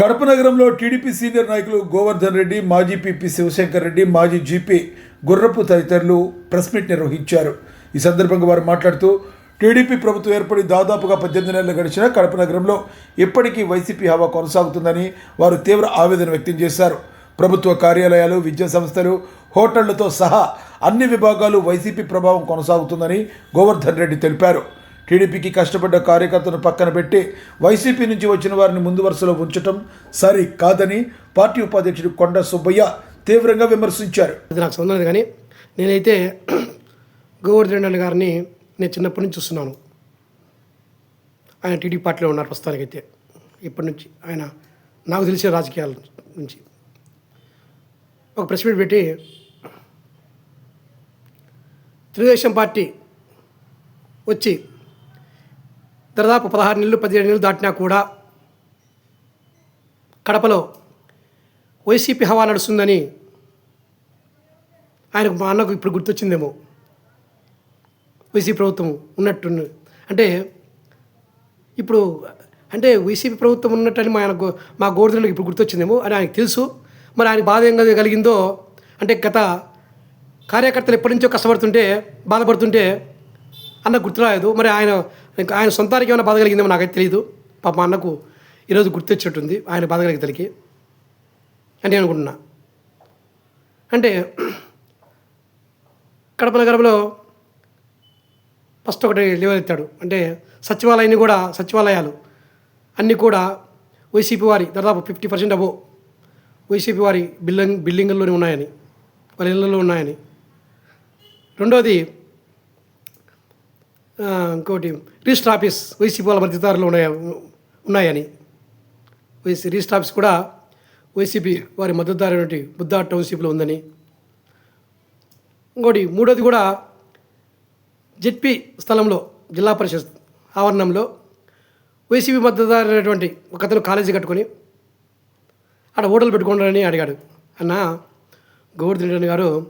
కడప నగరంలో TDP senior నాయకులు గోవర్ధన్ రెడ్డి మాజీ పీపీ శివశంకర్ రెడ్డి మాజీ జీపీ గుర్రపు తదితరులు ప్రెస్ మీట్ నిర్వహించారు. ఈ సందర్భంగా వారు మాట్లాడుతూ టీడీపీ ప్రభుత్వం ఏర్పడి దాదాపుగా పద్దెనిమిది నెలలు గడిచిన కడప నగరంలో ఇప్పటికీ వైసీపీ హవా కొనసాగుతుందని వారు తీవ్ర ఆవేదన వ్యక్తం చేశారు. ప్రభుత్వ కార్యాలయాలు విద్యా సంస్థలు హోటళ్ళతో సహా అన్ని విభాగాలు వైసీపీ ప్రభావం కొనసాగుతుందని గోవర్ధన్ రెడ్డి తెలిపారు. టీడీపీకి కష్టపడ్డ కార్యకర్తను పక్కన పెట్టి వైసీపీ నుంచి వచ్చిన వారిని ముందు వరుసలో ఉంచటం సరి కాదని పార్టీ ఉపాధ్యక్షుడు కొండ సుబ్బయ్య తీవ్రంగా విమర్శించారు. అది నాకు సంబంధం కానీ నేనైతే గోవర్ధన్ రెడ్డి గారిని నేను చిన్నప్పటి నుంచి చూస్తున్నాను. ఆయన టీడీ పార్టీలో ఉన్నారు ప్రస్తుతానికైతే. ఇప్పటి నుంచి ఆయన నాకు తెలిసిన రాజకీయాల నుంచి. ఒక ప్రెస్ మీట్ పెట్టి తెలుగుదేశం పార్టీ వచ్చి దాదాపు పదహారు నెలలు పదిహేడు నెలలు దాటినా కూడా కడపలో వైసీపీ హవా నడుస్తుందని ఆయనకు మా అన్నకు ఇప్పుడు గుర్తొచ్చిందేమో. వైసీపీ ప్రభుత్వం ఉన్నట్టు అంటే ఇప్పుడు అంటే వైసీపీ ప్రభుత్వం ఉన్నట్టని మా ఆయన మా గోవర్ధనులకు ఇప్పుడు గుర్తొచ్చిందేమో అని ఆయనకు తెలుసు. మరి ఆయన బాధ ఏం కలిగిందో అంటే గత కార్యకర్తలు ఎప్పటి నుంచో కష్టపడుతుంటే బాధపడుతుంటే అన్న గుర్తురాలేదు. మరి ఆయన ఇంకా ఆయన సొంతానికి ఏమైనా బాధ కలిగిందేమో నాకైతే తెలియదు పాప అన్నకు ఈరోజు గుర్తొచ్చేట్టుంది ఆయన బాధ కలిగితలకి అని నేను అనుకుంటున్నా. అంటే కడప నగరంలో ఫస్ట్ ఒకటి లేవనెత్తాడు అంటే సచివాలయాన్ని కూడా సచివాలయాలు అన్నీ కూడా వైసీపీ వారి దాదాపు ఫిఫ్టీ పర్సెంట్ అబో వైసీపీ వారి బిల్డింగ్ బిల్డింగుల్లోనే ఉన్నాయని వాళ్ళ ఇళ్ళల్లో ఉన్నాయని. రెండోది ఇంకోటి రిజిస్టర్ ఆఫీస్ వైసీపీ వాళ్ళ మధ్యదారులు ఉన్నాయి? ఉన్నాయని. వైసీ రిజిస్టర్ ఆఫీస్ కూడా వైసీపీ వారి మద్దతుదారైనటువంటి బుద్ధా టౌన్షిప్లో ఉందని. ఇంకోటి మూడోది కూడా జెడ్పీ స్థలంలో జిల్లా పరిషత్ ఆవరణంలో వైసీపీ మద్దతుదారైనటువంటి ఒక అతను కాలేజీ కట్టుకొని ఆడ హోటల్ పెట్టుకుంటారని అడిగాడు. అన్న గోవర్ధన్ గారు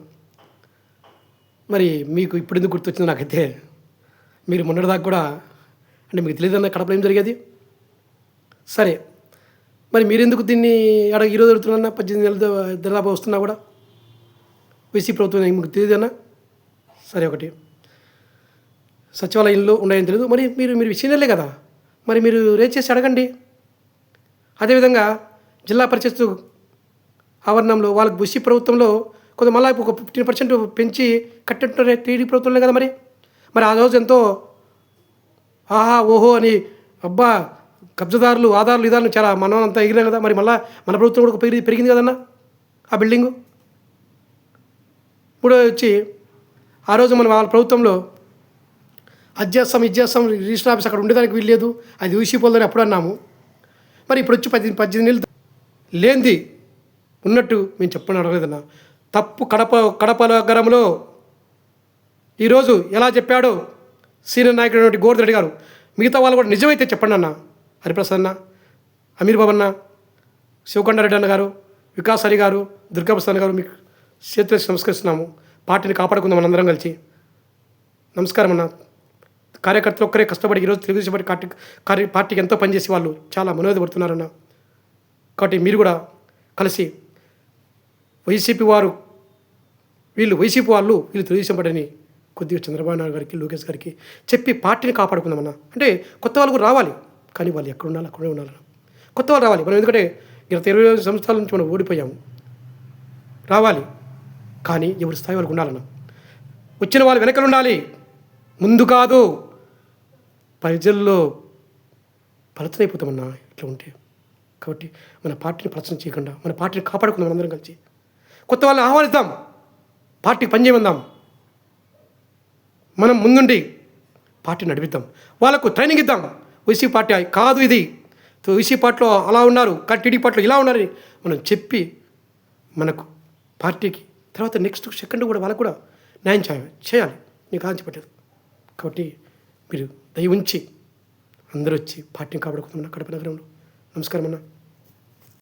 మరి మీకు ఇప్పుడు ఎందుకు గుర్తొచ్చింది నాకైతే మీరు మొన్నటిదాకా కూడా అంటే మీకు తెలియదన్న కడపలో ఏం జరిగేది? సరే. మరి మీరెందుకు దీన్ని అడగ ఈరోజు అడుగుతున్నా పద్దెనిమిది నెలలు దాదాపు వస్తున్నా కూడా? వైసీ ప్రభుత్వం మీకు తెలియదన్నా? సరే ఒకటి. సచివాలయంలో ఉన్నాయని తెలియదు. మరి మీరు మీరు సీనియర్లే కదా. మరి మీరు రేట్ చేసి అడగండి. అదేవిధంగా జిల్లా పరిషత్ ఆవరణంలో వాళ్ళకి బుషి ప్రభుత్వంలో కొంత మళ్ళీ ఒక ఫిఫ్టీన్ పర్సెంట్ పెంచి కట్టింటున్నారు టీడీ ప్రభుత్వంలో కదా మరి? మరి ఆ రోజు ఎంతో ఆహా ఓహో అని అబ్బా కబ్జదారులు ఆధారులు ఇదారులు చాలా మనం అంతా ఎగిరాం కదా మరి మళ్ళీ మన ప్రభుత్వం కూడా పెరిగి పెరిగింది కదన్నా? ఆ బిల్డింగు? ఇప్పుడు వచ్చి ఆ రోజు మనం వాళ్ళ ప్రభుత్వంలో అది చేస్తాం ఇది చేస్తాం రిజిస్టర్ ఆఫీస్ అక్కడ ఉండేదానికి వీల్లేదు అది ఊసిపోదని అప్పుడు అన్నాము. మరి ఇప్పుడు వచ్చి పది పద్దెనిమిది నెలలు లేనిది ఉన్నట్టు మేము చెప్పని అడగలేదన్నా. తప్పు కడప కడప నగరంలో ఈరోజు ఎలా చెప్పాడో సీనియర్ నాయకుడు గోవర్ధన్ గారు మిగతా వాళ్ళు కూడా నిజమైతే చెప్పండి అన్న. హరిప్రసాద్ అన్న అమీర్ బాబు అన్న శివకొండారెడ్డి అన్న గారు వికాస్ హరి గారు దుర్గాప్రసన్న గారు మీకు చేతులు నమస్కరిస్తున్నాము. పార్టీని కాపాడుకుందాం మనందరం కలిసి. నమస్కారం అన్న. కార్యకర్తలు ఒక్కరే కష్టపడి ఈరోజు తెలుగుదేశం పార్టీ పార్టీ కార్య పార్టీకి ఎంతో పనిచేసి వాళ్ళు చాలా మనోదపడుతున్నారన్న కాబట్టి మీరు కూడా కలిసి వైసీపీ వారు వీళ్ళు వైసీపీ వాళ్ళు వీళ్ళు తెలుగుదేశం పార్టీని కొద్దిగా చంద్రబాబు నాయుడు గారికి లోకేష్ గారికి చెప్పి పార్టీని కాపాడుకుందామన్న. అంటే కొత్త వాళ్ళు కూడా రావాలి. కానీ వాళ్ళు ఎక్కడ ఉండాలి అక్కడే ఉండాలన్నా కొత్త వాళ్ళు రావాలి. మనం ఎందుకంటే గత ఇరవై సంవత్సరాల నుంచి మనం ఓడిపోయాము రావాలి. కానీ ఎవరి స్థాయి వరకు ఉండాలన్న. వచ్చిన వాళ్ళు వెనకలు ఉండాలి. ముందు కాదు. ప్రజల్లో పలచనైపోతామన్నా ఇట్లా ఉంటే. కాబట్టి మన పార్టీని ప్రచారం చేయకుండా మన పార్టీని కాపాడుకుందాం అందరం కలిసి. కొత్త వాళ్ళని ఆహ్వానిద్దాం. పార్టీకి పనిచేయమందాం. మనం ముందుండి పార్టీ నడిపిద్దాం. వాళ్ళకు ట్రైనింగ్ ఇద్దాం. వైసీ పార్టీ కాదు ఇది. వైసీ పార్టీలో అలా ఉన్నారు. కానీ టీడీ పార్టీలో ఇలా ఉన్నారని మనం చెప్పి మనకు పార్టీకి తర్వాత నెక్స్ట్ సెకండ్ కూడా వాళ్ళకు కూడా న్యాయం చేయాలి చేయాలి. నీకు ఆంచపట్టదు కాబట్టి మీరు దయ ఉంచి అందరూ వచ్చి పార్టీని కాపాడుకుంటున్నా కడప నగరంలో. నమస్కారం అన్నా.